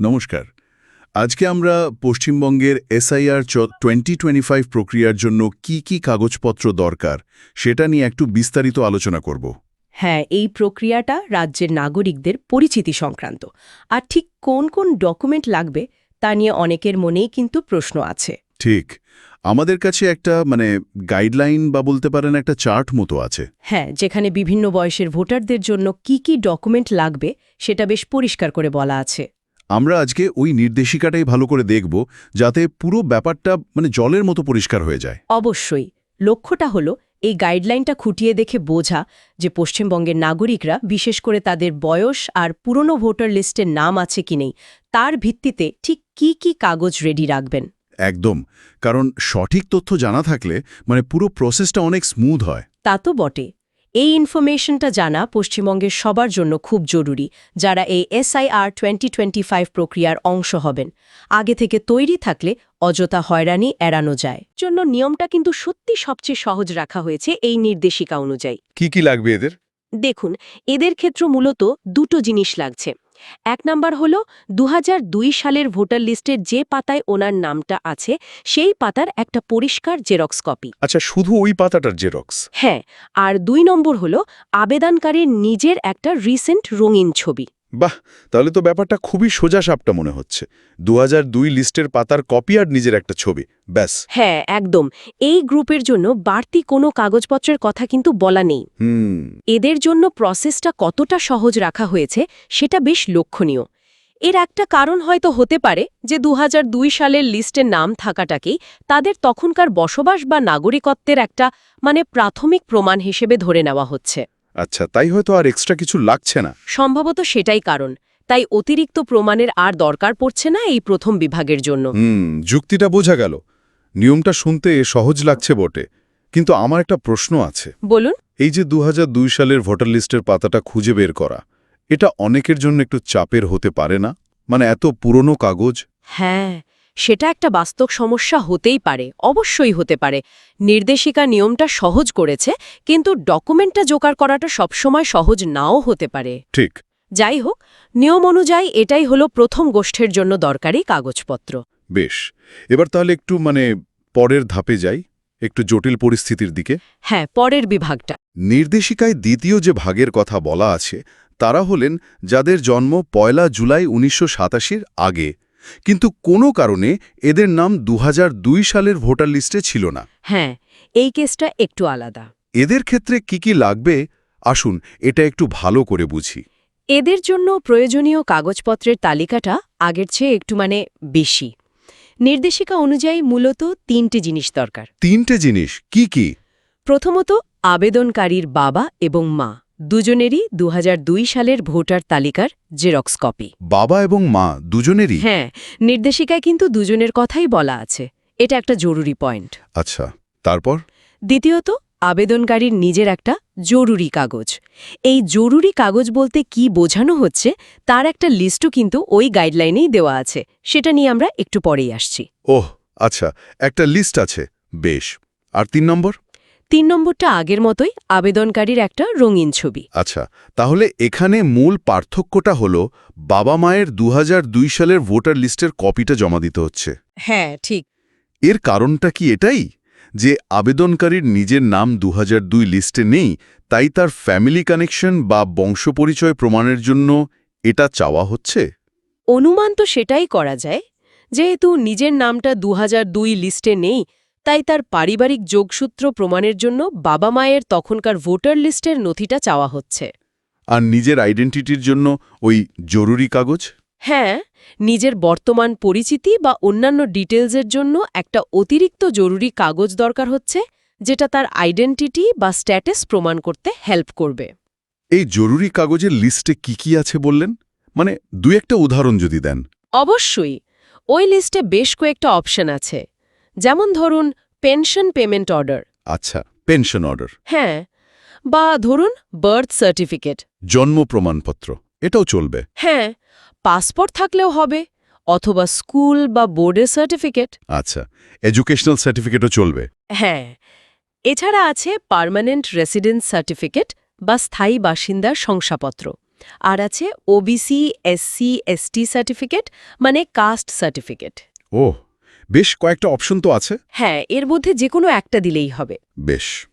নমস্কার। আজকে আমরা পশ্চিমবঙ্গের এসআইআর টোয়েন্টি টোয়েন্টি ফাইভ প্রক্রিয়ার জন্য কি কি কাগজপত্র দরকার সেটা নিয়ে একটু বিস্তারিত আলোচনা করব। হ্যাঁ এই প্রক্রিয়াটা রাজ্যের নাগরিকদের পরিচিতি সংক্রান্ত। আর ঠিক কোন কোন ডকুমেন্ট লাগবে তা নিয়ে অনেকের মনেই কিন্তু প্রশ্ন আছে। ঠিক। আমাদের কাছে একটা মানে গাইডলাইন বা বলতে পারেন একটা চার্ট মতো আছে। হ্যাঁ যেখানে বিভিন্ন বয়সের ভোটারদের জন্য কি কি ডকুমেন্ট লাগবে সেটা বেশ পরিষ্কার করে বলা আছে। আমরা আজকে ওই নির্দেশিকাটাই ভালো করে দেখব যাতে পুরো ব্যাপারটা মানে জলের মতো পরিষ্কার হয়ে যায়। অবশ্যই। লক্ষ্যটা হলো এই গাইডলাইনটা খুঁটিয়ে দেখে বোঝা যে পশ্চিমবঙ্গের নাগরিকরা বিশেষ করে তাদের বয়স আর পুরনো ভোটার লিস্টের নাম আছে কি নেই তার ভিত্তিতে ঠিক কি কি কাগজ রেডি রাখবেন। একদম। কারণ সঠিক তথ্য জানা থাকলে মানে পুরো প্রসেসটা অনেক স্মুথ হয়। তা তো বটে এই ইনফরমেশনটা জানা পশ্চিমবঙ্গের সবার জন্য খুব জরুরি যারা এই এসআইআর টোয়েন্টি টোয়েন্টি ফাইভ প্রক্রিয়ার অংশ হবেন। আগে থেকে তৈরি থাকলে অযথা হয়রানি এড়ানো যায়। জন্য নিয়মটা কিন্তু সত্যি সবচেয়ে সহজ রাখা হয়েছে এই নির্দেশিকা অনুযায়ী। কি কি লাগবে এদের? দেখুন এদের ক্ষেত্র মূলত দুটো জিনিস লাগছে। এক নাম্বার হল দুহাজার দুই সালের ভোটার লিস্টের যে পাতায় ওনার নামটা আছে সেই পাতার একটা পরিষ্কার জেরক্স কপি। আচ্ছা শুধু ওই পাতাটার জেরক্স? হ্যাঁ আর দুই নম্বর হল আবেদনকারীর নিজের একটা রিসেন্ট রঙিন ছবি। বাহ তাহলে তো ব্যাপারটা খুবই সোজা সাপটা মনে হচ্ছে। দুহাজার দুই লিস্টের পাতার কপি আর নিজের একটা ছবি ব্যাস। হ্যাঁ একদম। এই গ্রুপের জন্য বাড়তি কোনো কাগজপত্রের কথা কিন্তু বলা নেই। এদের জন্য প্রসেসটা কতটা সহজ রাখা হয়েছে সেটা বেশ লক্ষণীয়। এর একটা কারণ হয়তো হতে পারে যে দু হাজার দুই সালের লিস্টে নাম থাকাটাকেই তাদের তখনকার বসবাস বা নাগরিকত্বের একটা মানে প্রাথমিক প্রমাণ হিসেবে ধরে নেওয়া হচ্ছে। আচ্ছা তাই হয়তো আর এক্সট্রা কিছু লাগছে না। সম্ভবত সেটাই কারণ। তাই অতিরিক্ত প্রমাণের আর দরকার পড়ছে না এই প্রথম বিভাগের জন্য। হুম যুক্তিটা বোঝা গেল। নিয়মটা শুনতে সহজ লাগছে বটে কিন্তু আমার একটা প্রশ্ন আছে। বলুন। এই যে দু হাজার দুই সালের ভোটার লিস্টের পাতাটা খুঁজে বের করা এটা অনেকের জন্য একটু চাপের হতে পারে না? মানে এত পুরনো কাগজ? হ্যাঁ সেটা একটা বাস্তব সমস্যা হতেই পারে অবশ্যই হতে পারে। নির্দেশিকা নিয়মটা সহজ করেছে কিন্তু ডকুমেন্টটা জোগাড় করাটা সবসময় সহজ নাও হতে পারে। ঠিক। যাই হোক নিয়ম অনুযায়ী এটাই হলো প্রথম গোষ্ঠের জন্য দরকারি কাগজপত্র। বেশ। এবার তাহলে একটু মানে পরের ধাপে যাই একটু জটিল পরিস্থিতির দিকে। হ্যাঁ পরের বিভাগটা। নির্দেশিকায় দ্বিতীয় যে ভাগের কথা বলা আছে তারা হলেন যাদের জন্ম পয়লা জুলাই উনিশশো সাতাশির আগে। কিন্তু কোনো কারণে এদের নাম দুহাজার দুই সালের ভোটার লিস্টে ছিল না। হ্যাঁ এই কেসটা একটু আলাদা। এদের ক্ষেত্রে কি কি লাগবে? আসুন এটা একটু ভালো করে বুঝি। এদের জন্য প্রয়োজনীয় কাগজপত্রের তালিকাটা আগের চেয়ে একটু মানে বেশি। নির্দেশিকা অনুযায়ী মূলত তিনটে জিনিস দরকার। তিনটে জিনিস কি কি? প্রথমত আবেদনকারীর বাবা এবং মা। দুজনেরই দু হাজার দুই সালের ভোটার তালিকার জেরক্স কপি। বাবা এবং মা দুজনেরই? হ্যাঁ নির্দেশিকায় কিন্তু দুজনের কথাই বলা আছে। এটা একটা জরুরি পয়েন্ট। আচ্ছা তারপর? দ্বিতীয়ত আবেদনকারীর নিজের একটা জরুরি কাগজ। এই জরুরি কাগজ বলতে কি বোঝানো হচ্ছে তার একটা লিস্টও কিন্তু ওই গাইডলাইনেই দেওয়া আছে। সেটা নিয়ে আমরা একটু পরেই আসছি। ওহ আচ্ছা একটা লিস্ট আছে বেশ। আর তিন নম্বর? তিন নম্বরটা আগের মতোই আবেদনকারীর একটা রঙিন ছবি। আচ্ছা তাহলে এখানে মূল পার্থক্যটা হলো বাবা মায়ের দু হাজার দুই সালের ভোটার লিস্টের কপিটা জমা দিতে হচ্ছে। হ্যাঁ ঠিক। এর কারণটা কি এটাই? যে আবেদনকারীর নিজের নাম দু হাজার দুই লিস্টে নেই তাই তার ফ্যামিলি কানেকশন বা বংশপরিচয় প্রমাণের জন্য এটা চাওয়া হচ্ছে? অনুমান তো সেটাই করা যায় যেহেতু নিজের নামটা দু হাজার দুই লিস্টে নেই তাই তার পারিবারিক যোগসূত্র প্রমাণের জন্য বাবা মায়ের তখনকার ভোটার লিস্টের নথিটা চাওয়া হচ্ছে। আর নিজের আইডেন্টিটির জন্য ওই জরুরি কাগজ? হ্যাঁ নিজের বর্তমান পরিচিতি বা অন্যান্য ডিটেলসের জন্য একটা অতিরিক্ত জরুরি কাগজ দরকার হচ্ছে যেটা তার আইডেন্টিটি বা স্ট্যাটাস প্রমাণ করতে হেল্প করবে। এই জরুরি কাগজের লিস্টে কি কি আছে বললেন? মানে দুই একটা উদাহরণ যদি দেন। অবশ্যই ওই লিস্টে বেশ কয়েকটা অপশন আছে। যেমন ধরুন পেনশন পেমেন্ট অর্ডার আচ্ছা পেনশন অর্ডার হ্যাঁ বা ধরুন বার্থ সার্টিফিকেট জন্ম প্রমাণপত্র এটাও চলবে। হ্যাঁ পাসপোর্ট থাকলেও হবে অথবা স্কুল বা বোর্ডের সার্টিফিকেট আচ্ছা এডুকেশনাল সার্টিফিকেটও চলবে। হ্যাঁ এছাড়া আছে পার্মানেন্ট রেসিডেন্স সার্টিফিকেট বা স্থায়ী বাসিন্দার শংসাপত্র। আর আছে ওবিসি এসসি এসটি সার্টিফিকেট মানে কাস্ট সার্টিফিকেট ও বেশ কয়েকটা অপশন তো আছে। হ্যাঁ এর মধ্যে যে কোনো একটা দিলেই হবে। বেশ।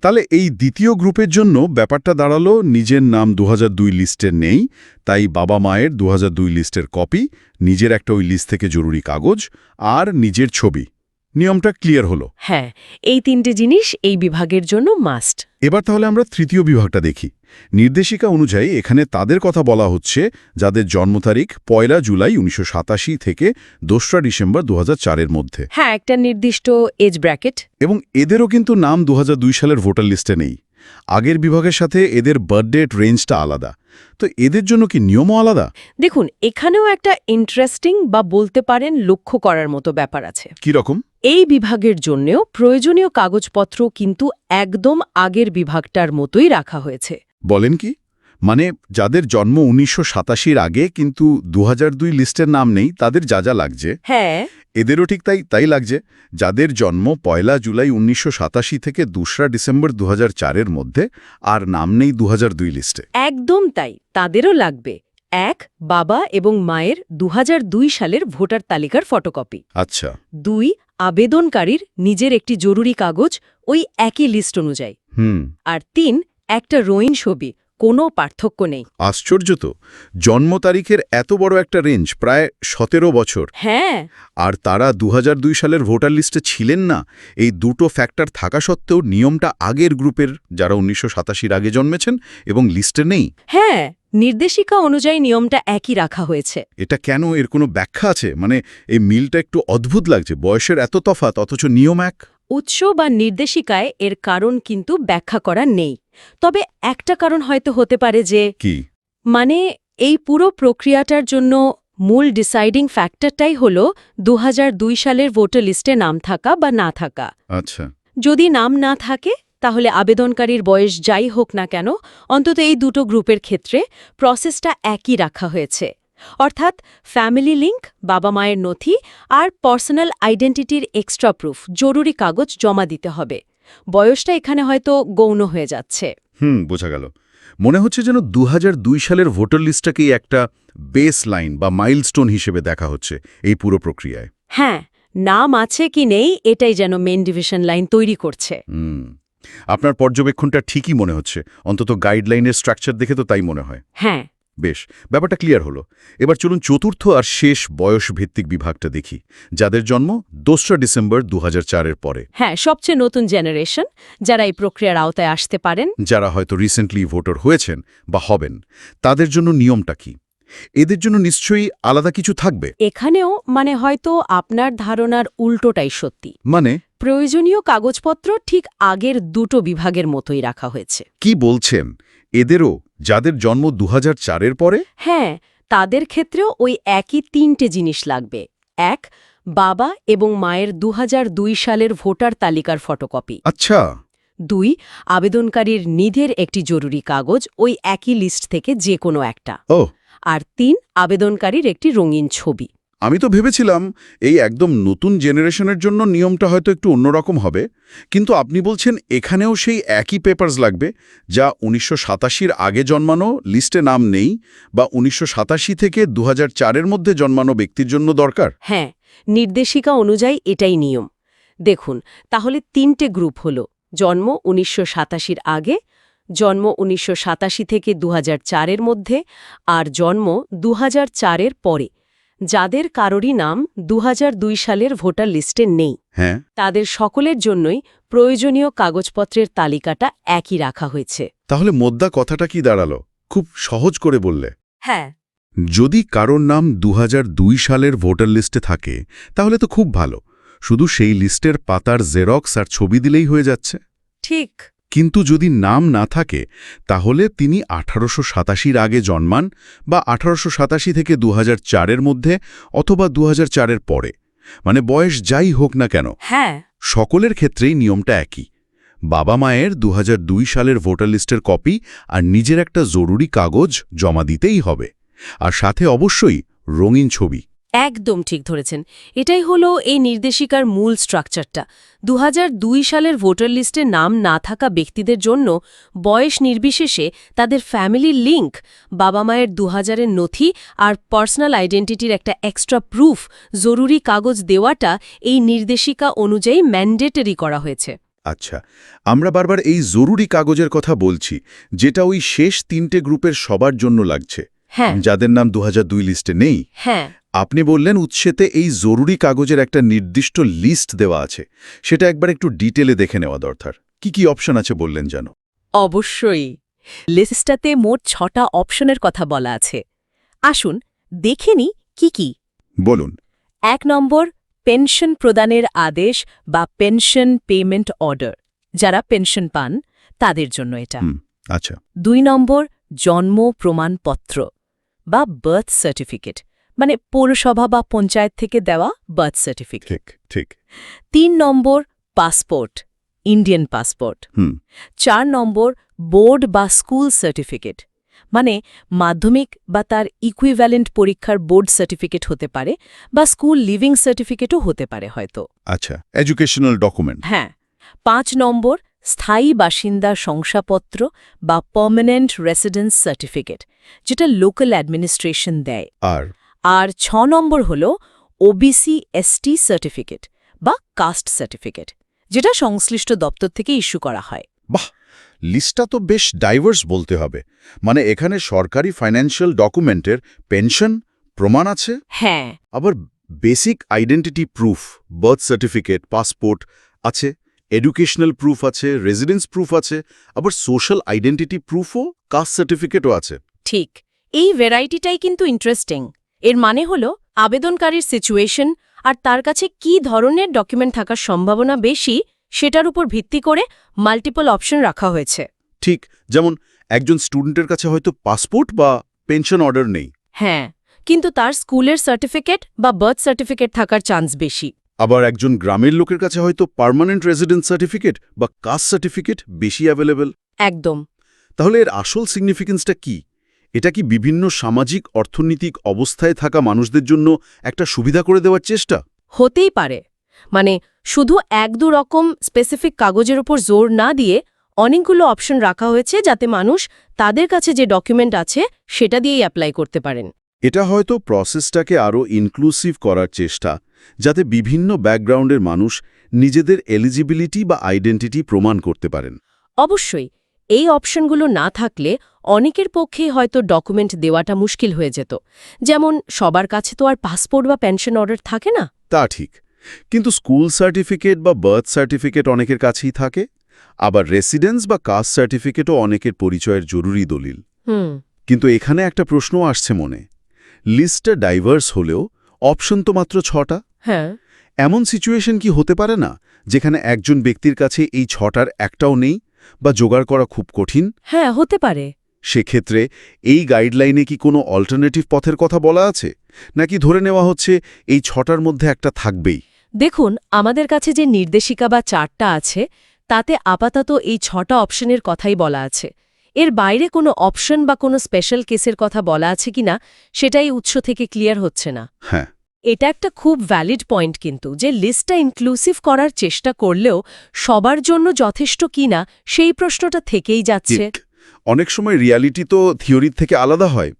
তাহলে এই দ্বিতীয় গ্রুপের জন্য ব্যাপারটা দাঁড়াল নিজের নাম দু লিস্টে নেই তাই বাবা মায়ের দুহাজার দুই লিস্টের কপি নিজের একটা ওই লিস্ট থেকে জরুরি কাগজ আর নিজের ছবি। নিয়মটা ক্লিয়ার হলো। হ্যাঁ এই তিনটে জিনিস এই বিভাগের জন্য মাস্ট। এবার তাহলে আমরা তৃতীয় বিভাগটা দেখি। নির্দেশিকা অনুযায়ী এখানে তাদের কথা বলা হচ্ছে যাদের জন্ম তারিখ পয়লা জুলাই উনিশশো সাতাশি থেকে দোসরা ডিসেম্বর দু এর মধ্যে। হ্যাঁ একটা নির্দিষ্ট এজ ব্র্যাকেট এবং এদেরও কিন্তু নাম দু হাজার দুই সালের ভোটার লিস্টে নেই। আগের বিভাগের সাথে এদের বার্থডেট রেঞ্জটা আলাদা। তো এদের জন্য কি নিয়মও আলাদা? দেখুন এখানেও একটা ইন্টারেস্টিং বা বলতে পারেন লক্ষ্য করার মতো ব্যাপার আছে। কি রকম? এই বিভাগের জন্যেও প্রয়োজনীয় কাগজপত্র কিন্তু একদম আগের বিভাগটার মতোই রাখা হয়েছে। বলেন কি? মানে যাদের জন্ম উনিশশো সাতাশির আগে কিন্তু দু হাজার দুই লিস্টের নাম নেই তাদের যা যা লাগছে। হ্যাঁ। এদেরও ঠিক তাই তাই লাগছে। যাদের জন্ম পয়লা জুলাই উনিশশো সাতাশি থেকে দোসরা ডিসেম্বর দু এর মধ্যে আর নাম নেই দু লিস্টে। একদম তাই তাদেরও লাগবে। এক বাবা এবং মায়ের দু হাজার দুই সালের ভোটার তালিকার ফটোকপি। আচ্ছা। দুই আবেদনকারীর নিজের একটি জরুরি কাগজ ওই একই লিস্ট অনুযায়ী। হুম। আর তিন একটা রঙিন ছবি কোনো পার্থক্য নেই। আশ্চর্য তো জন্ম তারিখের এত বড় একটা রেঞ্জ প্রায় সতেরো বছর। হ্যাঁ। আর তারা দু হাজার দুই সালের ভোটার লিস্টে ছিলেন না এই দুটো ফ্যাক্টর থাকা সত্ত্বেও নিয়মটা আগের গ্রুপের যারা উনিশশো সাতাশির আগে জন্মেছেন এবং লিস্টে নেই। হ্যাঁ নির্দেশিকা অনুযায়ী নিয়মটা একই রাখা হয়েছে। এটা কেন এর কোনো ব্যাখ্যা আছে? মানে এই মিলটা একটু অদ্ভুত লাগছে বয়সের এত তফাৎ অথচ নিয়ম এক। উৎস বা নির্দেশিকায় এর কারণ কিন্তু ব্যাখ্যা করা নেই। তবে একটা কারণ হয়তো হতে পারে যে কি? মানে এই পুরো প্রক্রিয়াটার জন্য মূল ডিসাইডিং ফ্যাক্টরটাই হল দু হাজার দুই সালের ভোটার লিস্টে নাম থাকা বা না থাকা। আচ্ছা। যদি নাম না থাকে তাহলে আবেদনকারীর বয়স যাই হোক না কেন অন্তত এই দুটো গ্রুপের ক্ষেত্রে প্রসেসটা একই রাখা হয়েছে। অর্থাৎ ফ্যামিলি লিঙ্ক বাবা মায়ের নথি আর পার্সোনাল আইডেন্টিটির এক্সট্রা প্রুফ জরুরি কাগজ জমা দিতে হবে। বয়সটা এখানে হয়তো গৌণ হয়ে যাচ্ছে। হুম বোঝা গেল। মনে হচ্ছে যেন দু হাজার দুই সালের ভোটার লিস্টটাকেই একটা বেস লাইন বা মাইলস্টোন হিসেবে দেখা হচ্ছে এই পুরো প্রক্রিয়ায়। হ্যাঁ নাম আছে কি নেই এটাই যেন মেন ডিভিশন লাইন তৈরি করছে। হুম আপনার পর্যবেক্ষণটা ঠিকই মনে হচ্ছে। অন্তত গাইডলাইনের স্ট্রাকচার দেখে তো তাই মনে হয়। হ্যাঁ বেশ ব্যাপারটা ক্লিয়ার হলো। এবার চলুন চতুর্থ আর শেষ বয়স ভিত্তিক বিভাগটা দেখি যাদের জন্ম দোসরা ডিসেম্বর দু এর পরে। হ্যাঁ সবচেয়ে নতুন জেনারেশন যারা এই প্রক্রিয়ার আওতায় আসতে পারেন। যারা হয়তো রিসেন্টলি ভোটার হয়েছেন বা হবেন তাদের জন্য নিয়মটা কি? এদের জন্য নিশ্চয়ই আলাদা কিছু থাকবে? এখানেও মানে হয়তো আপনার ধারণার উল্টোটাই সত্যি। মানে? প্রয়োজনীয় কাগজপত্র ঠিক আগের দুটো বিভাগের মতোই রাখা হয়েছে। কি বলছেন? এদেরও যাদের জন্ম দু এর পরে? হ্যাঁ তাদের ক্ষেত্রেও ওই একই তিনটে জিনিস লাগবে। এক বাবা এবং মায়ের দু হাজার দুই সালের ভোটার তালিকার ফটোকপি। আচ্ছা। দুই আবেদনকারীর নিধের একটি জরুরি কাগজ ওই একই লিস্ট থেকে যে কোনো একটা। ও। আর তিন আবেদনকারীর একটি রঙিন ছবি। আমি তো ভেবেছিলাম এই একদম নতুন জেনারেশনের জন্য নিয়মটা হয়তো একটু অন্যরকম হবে, কিন্তু আপনি বলছেন এখানেও সেই একই পেপারস লাগবে, যা উনিশশো সাতাশির আগে জন্মানো লিস্টে নাম নেই, বা উনিশশো সাতাশি থেকে দু এর মধ্যে জন্মানো ব্যক্তির জন্য দরকার? হ্যাঁ নির্দেশিকা অনুযায়ী এটাই নিয়ম। দেখুন, তাহলে তিনটে গ্রুপ হল, জন্ম উনিশশো আগে, জন্ম উনিশশো সাতাশি থেকে দু এর মধ্যে, আর জন্ম দু এর পরে। যাদের কারোরই নাম দু হাজার দুই সালের ভোটার লিস্টে নেই। হ্যাঁ। তাদের সকলের জন্যই প্রয়োজনীয় কাগজপত্রের তালিকাটা একই রাখা হয়েছে। তাহলে মোদ্দা কথাটা কি দাঁড়াল? খুব সহজ করে বললে। হ্যাঁ। যদি কারোর নাম দু হাজার দুই সালের ভোটার লিস্টে থাকে তাহলে তো খুব ভালো। শুধু সেই লিস্টের পাতার জেরক্স আর ছবি দিলেই হয়ে যাচ্ছে। ঠিক। কিন্তু যদি নাম না থাকে তাহলে তিনি আঠারোশো সাতাশির আগে জন্মান বা আঠারোশো সাতাশি থেকে দু চারের মধ্যে অথবা দু চারের পরে। মানে বয়স যাই হোক না কেন। হ্যাঁ। সকলের ক্ষেত্রেই নিয়মটা একই। বাবা মায়ের দু হাজার দুই সালের ভোটার লিস্টের কপি আর নিজের একটা জরুরি কাগজ জমা দিতেই হবে। আর সাথে অবশ্যই রঙিন ছবি। একদম ঠিক ধরেছেন। এটাই হলো এই নির্দেশিকার মূল স্ট্রাকচারটা। দু হাজার দুই সালের ভোটার লিস্টে নাম না থাকা ব্যক্তিদের জন্য বয়স নির্বিশেষে তাদের ফ্যামিলির লিঙ্ক, বাবা মায়ের দু হাজারের নথি আর পার্সোনাল আইডেন্টিটির একটা এক্সট্রা প্রুফ জরুরি কাগজ দেওয়াটা এই নির্দেশিকা অনুযায়ী ম্যান্ডেটরি করা হয়েছে। আচ্ছা আমরা বারবার এই জরুরি কাগজের কথা বলছি, যেটা ওই শেষ তিনটে গ্রুপের সবার জন্য লাগছে। হ্যাঁ। যাদের নাম দু হাজার দুই লিস্টে নেই হ্যাঁ। আপনি বললেন উৎসেতে এই জরুরি কাগজের একটা নির্দিষ্ট লিস্ট দেওয়া আছে সেটা একবার একটু ডিটেলে দেখে নেওয়া দরকার। কি কি অপশন আছে বললেন যেন? অবশ্যই। লিস্টটাতে মোট ছটা অপশনের কথা বলা আছে। আসুন দেখে নি কি কি। বলুন। এক নম্বর পেনশন প্রদানের আদেশ বা পেনশন পেমেন্ট অর্ডার। যারা পেনশন পান তাদের জন্য এটা। আচ্ছা। দুই নম্বর জন্ম প্রমাণপত্র। বা বার্থ সার্টিফিকেট মানে পৌরসভা বা পঞ্চায়েত থেকে দেওয়া বার্থ সার্টিফিকেট ঠিক ঠিক। তিন নম্বর পাসপোর্ট ইন্ডিয়ান পাসপোর্ট হুম। চার নম্বর বোর্ড বা স্কুল সার্টিফিকেট মানে মাধ্যমিক বা তার ইকুইভ্যালেন্ট পরীক্ষার বোর্ড সার্টিফিকেট হতে পারে বা স্কুল লিভিং সার্টিফিকেটও হতে পারে হয়তো। আচ্ছা এডুকেশনাল ডকুমেন্ট হ্যাঁ পাঁচ নম্বর স্থায়ী বাসিন্দা শংসাপত্র বা পার্মানেন্ট রেসিডেন্স সার্টিফিকেট যেটা লোকাল অ্যাডমিনিস্ট্রেশন দেয়। আর? আর ছ নম্বর হল ওবিসি এসটি সার্টিফিকেট বা কাস্ট সার্টিফিকেট যেটা সংশ্লিষ্ট দপ্তর থেকে ইস্যু করা হয়। বাহ! লিস্টটা তো বেশ ডাইভার্স বলতে হবে। মানে এখানে সরকারি ফাইন্যান্সিয়াল ডকুমেন্টের পেনশন প্রমাণ আছে? হ্যাঁ। আবার basic identity proof birth certificate passport আছে। এডুকেশনাল প্রুফ আছে রেজিডেন্স প্রুফ আছে আবার সোশ্যাল আইডেন্টিটি প্রুফও কাস্ট সার্টিফিকেটও আছে। ঠিক এই ভ্যারাইটিটাই কিন্তু ইন্টারেস্টিং এর মানে হল আবেদনকারীর সিচুয়েশন আর তার কাছে কি ধরনের ডকুমেন্ট থাকার সম্ভাবনা বেশি সেটার উপর ভিত্তি করে মাল্টিপল অপশন রাখা হয়েছে। ঠিক যেমন একজন স্টুডেন্টের কাছে হয়তো পাসপোর্ট বা পেনশন অর্ডার নেই। হ্যাঁ কিন্তু তার স্কুলের সার্টিফিকেট বা বার্থ সার্টিফিকেট থাকার চান্স বেশি। আবার একজন গ্রামের লোকের কাছে হয়তো পার্মানেন্ট রেজিডেন্স সার্টিফিকেট বা কাস্ট সার্টিফিকেট বেশি অ্যাভেলেবেল। একদম। তাহলে এর আসল সিগনিফিকেন্সটা কি? এটা কি বিভিন্ন সামাজিক অর্থনৈতিক অবস্থায় থাকা মানুষদের জন্য একটা সুবিধা করে দেওয়ার চেষ্টা? হতেই পারে। মানে শুধু এক দু রকম স্পেসিফিক কাগজের উপর জোর না দিয়ে অনেকগুলো অপশন রাখা হয়েছে যাতে মানুষ তাদের কাছে যে ডকুমেন্ট আছে সেটা দিয়েই অ্যাপ্লাই করতে পারেন। এটা হয়তো প্রসেসটাকে আরও ইনক্লুসিভ করার চেষ্টা যাতে বিভিন্ন ব্যাকগ্রাউন্ডের মানুষ নিজেদের এলিজিবিলিটি বা আইডেন্টিটি প্রমাণ করতে পারেন। অবশ্যই এই অপশনগুলো না থাকলে অনেকের পক্ষেই হয়তো ডকুমেন্ট দেওয়াটা মুশকিল হয়ে যেত। যেমন সবার কাছে তো আর পাসপোর্ট বা পেনশন অর্ডার থাকে না। তা ঠিক কিন্তু স্কুল সার্টিফিকেট বা বার্থ সার্টিফিকেট অনেকের কাছেই থাকে আবার রেসিডেন্স বা কাস্ট সার্টিফিকেটও অনেকের পরিচয়ের জরুরি দলিল। হুম। কিন্তু এখানে একটা প্রশ্ন আসছে মনে। লিস্টটা ডাইভার্স হলেও অপশন তো মাত্র ছটা। হ্যাঁ। এমন সিচুয়েশন কি হতে পারে না যেখানে একজন ব্যক্তির কাছে এই ছটার একটাও নেই বা জোগাড় করা খুব কঠিন? হ্যাঁ হতে পারে। সেক্ষেত্রে এই গাইডলাইনে কি কোনো অল্টারনেটিভ পথের কথা বলা আছে? নাকি ধরে নেওয়া হচ্ছে এই ছটার মধ্যে একটা থাকবেই? দেখুন আমাদের কাছে যে নির্দেশিকা বা চারটা আছে তাতে আপাতত এই ছটা অপশনের কথাই বলা আছে। এর বাইরে কোনো অপশন বা কোনো স্পেশাল কেসের কথা বলা আছে কিনা সেটাই উৎস থেকে ক্লিয়ার হচ্ছে না। হ্যাঁ। এটা একটা খুব ভ্যালিড পয়েন্ট কিন্তু যে লিস্টটা ইনক্লুসিভ করার চেষ্টা করলেও সবার জন্য যথেষ্ট কিনা সেই প্রশ্নটা থেকেই যাচ্ছে। অনেক সময় রিয়ালিটি তো থিওরির থেকে আলাদা হয়।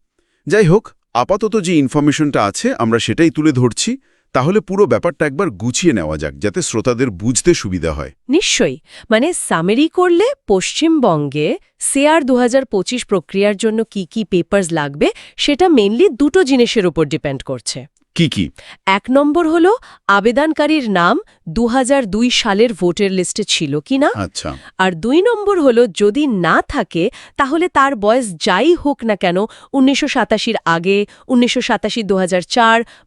যাই হোক আপাতত যে ইনফরমেশনটা আছে আমরা সেটাই তুলে ধরছি। তাহলে পুরো ব্যাপারটা একবার গুছিয়ে নেওয়া যাক, যাতে শ্রোতাদের বুঝতে সুবিধা হয়। নিশ্চয়ই। মানে সামেরি করলে পশ্চিমবঙ্গে সেয়ার দু হাজার পঁচিশ প্রক্রিয়ার জন্য কি কি পেপার্স লাগবে, সেটা মেনলি দুটো জিনিসের উপর ডিপেন্ড করছে। কি কি? এক নম্বর হল আবেদনকারীর নাম দুহাজার দুই সালের ভোটের লিস্টে ছিল কিনা আচ্ছা। আর দুই নম্বর হল যদি না থাকে তাহলে তার বয়স যাই হোক না কেন উনিশশো সাতাশির আগে উনিশশো সাতাশি দু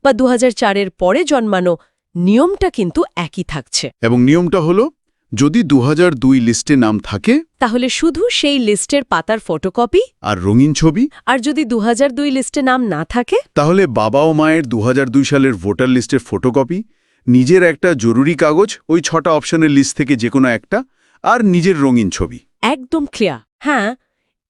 বা দু হাজার চার এর পরে জন্মানো নিয়মটা কিন্তু একই থাকছে। এবং নিয়মটা হলো? যদি দু হাজার দুই লিস্টে নাম থাকে তাহলে শুধু সেই লিস্টের পাতার ফটোকপি আর রঙিন ছবি? আর যদি দু হাজার দুই লিস্টে নাম না থাকে তাহলে বাবা ও মায়ের দু হাজার দুই সালের ভোটার লিস্টের ফটোকপি নিজের একটা জরুরি কাগজ ওই ছটা অপশনের লিস্ট থেকে যে কোনো একটা আর নিজের রঙিন ছবি। একদম ক্লিয়ার। হ্যাঁ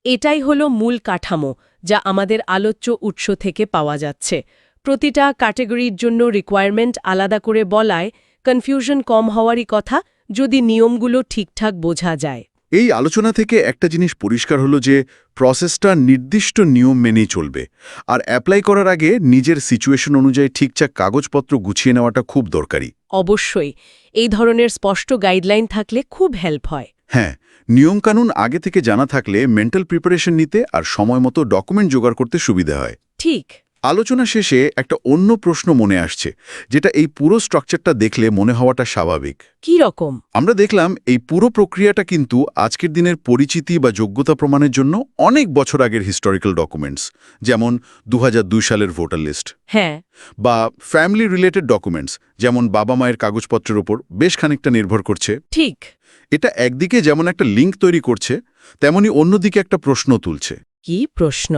এটাই হলো মূল কাঠামো যা আমাদের আলোচ্য উৎস থেকে পাওয়া যাচ্ছে। প্রতিটা ক্যাটেগরির জন্য রিকোয়ারমেন্ট আলাদা করে বলায় কনফিউশন কম হওয়ারই কথা যদি নিয়মগুলো ঠিকঠাক বোঝা যায়। এই আলোচনা থেকে একটা জিনিস পরিষ্কার হলো যে প্রসেসটা নির্দিষ্ট নিয়ম মেনেই চলবে। আর অ্যাপ্লাই করার আগে নিজের সিচুয়েশন অনুযায়ী ঠিকঠাক কাগজপত্র গুছিয়ে নেওয়াটা খুব দরকারি। অবশ্যই এই ধরনের স্পষ্ট গাইডলাইন থাকলে খুব হেল্প হয়। হ্যাঁ নিয়মকানুন আগে থেকে জানা থাকলে মেন্টাল প্রিপারেশন নিতে আর সময় মতো ডকুমেন্ট জোগাড় করতে সুবিধা হয়। ঠিক। আলোচনা শেষে একটা অন্য প্রশ্ন মনে আসছে যেটা এই পুরো স্ট্রাকচারটা দেখলে মনে হওয়াটা স্বাভাবিক। কি রকম? আমরা দেখলাম এই পুরো প্রক্রিয়াটা কিন্তু আজকের দিনের পরিচিতি বা যোগ্যতা প্রমাণের জন্য অনেক বছর আগের হিস্টোরিক্যাল ডকুমেন্টস যেমন দু হাজার দুই সালের ভোটার লিস্ট হ্যাঁ। বা ফ্যামিলি রিলেটেড ডকুমেন্টস যেমন বাবা মায়ের কাগজপত্রের ওপর বেশ খানিকটা নির্ভর করছে। ঠিক। এটা একদিকে যেমন একটা লিঙ্ক তৈরি করছে তেমনি অন্যদিকে একটা প্রশ্ন তুলছে। কি প্রশ্ন?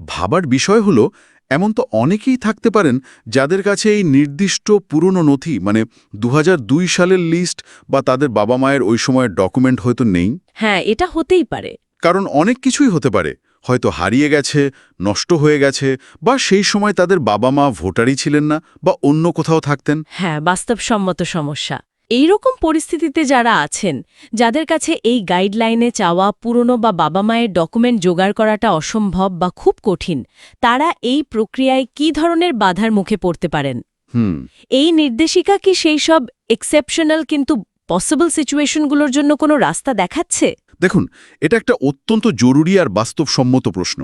ভাবার বিষয় হলো এমন তো অনেকেই থাকতে পারেন যাদের কাছে এই নির্দিষ্ট পুরনো নথি মানে দু হাজার দুই সালের লিস্ট বা তাদের বাবা মায়ের ওই সময়ের ডকুমেন্ট হয়তো নেই। হ্যাঁ এটা হতেই পারে। কারণ অনেক কিছুই হতে পারে। হয়তো হারিয়ে গেছে নষ্ট হয়ে গেছে বা সেই সময় তাদের বাবা মা ভোটারই ছিলেন না বা অন্য কোথাও থাকতেন। হ্যাঁ বাস্তবসম্মত সমস্যা। এই রকম পরিস্থিতিতে যারা আছেন যাদের কাছে এই গাইডলাইনে চাওয়া পুরনো বা বাবা মায়ের ডকুমেন্ট জোগাড় করাটা অসম্ভব বা খুব কঠিন তারা এই প্রক্রিয়ায় কি ধরনের বাধার মুখে পড়তে পারেন? এই নির্দেশিকা কি সেই সব এক্সেপশনাল কিন্তু পসিবল সিচুয়েশনগুলোর জন্য কোনো রাস্তা দেখাচ্ছে? দেখুন, এটা একটা অত্যন্ত জরুরি আর বাস্তবসম্মত প্রশ্ন।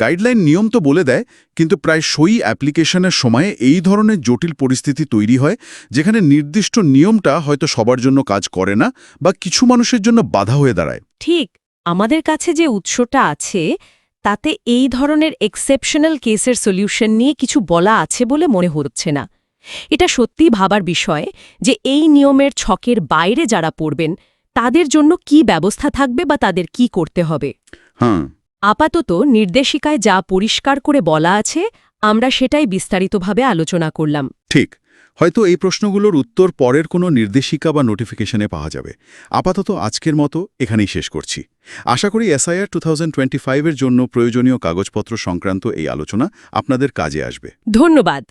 গাইডলাইন নিয়ম তো বলে দেয়, কিন্তু প্রায় সই অ্যাপ্লিকেশনের সময়ে এই ধরনের জটিল পরিস্থিতি তৈরি হয়, যেখানে নির্দিষ্ট নিয়মটা হয়তো সবার জন্য কাজ করে না বা কিছু মানুষের জন্য বাধা হয়ে দাঁড়ায়। ঠিক, আমাদের কাছে যে উৎসটা আছে, তাতে এই ধরনের এক্সেপশনাল কেসের সলিউশন নিয়ে কিছু বলা আছে বলে মনে হচ্ছে না। এটা সত্যিই ভাবার বিষয় যে এই নিয়মের ছকের বাইরে যারা পড়বেন তাদের জন্য কি ব্যবস্থা থাকবে বা তাদের কি করতে হবে? হ্যাঁ। আপাতত নির্দেশিকায় যা পরিষ্কার করে বলা আছে আমরা সেটাই বিস্তারিতভাবে আলোচনা করলাম। ঠিক। হয়তো এই প্রশ্নগুলোর উত্তর পরের কোনো নির্দেশিকা বা নোটিফিকেশনে পাওয়া যাবে। আপাতত আজকের মতো এখানেই শেষ করছি। আশা করি এসআইআর টু এর জন্য প্রয়োজনীয় কাগজপত্র সংক্রান্ত এই আলোচনা আপনাদের কাজে আসবে। ধন্যবাদ।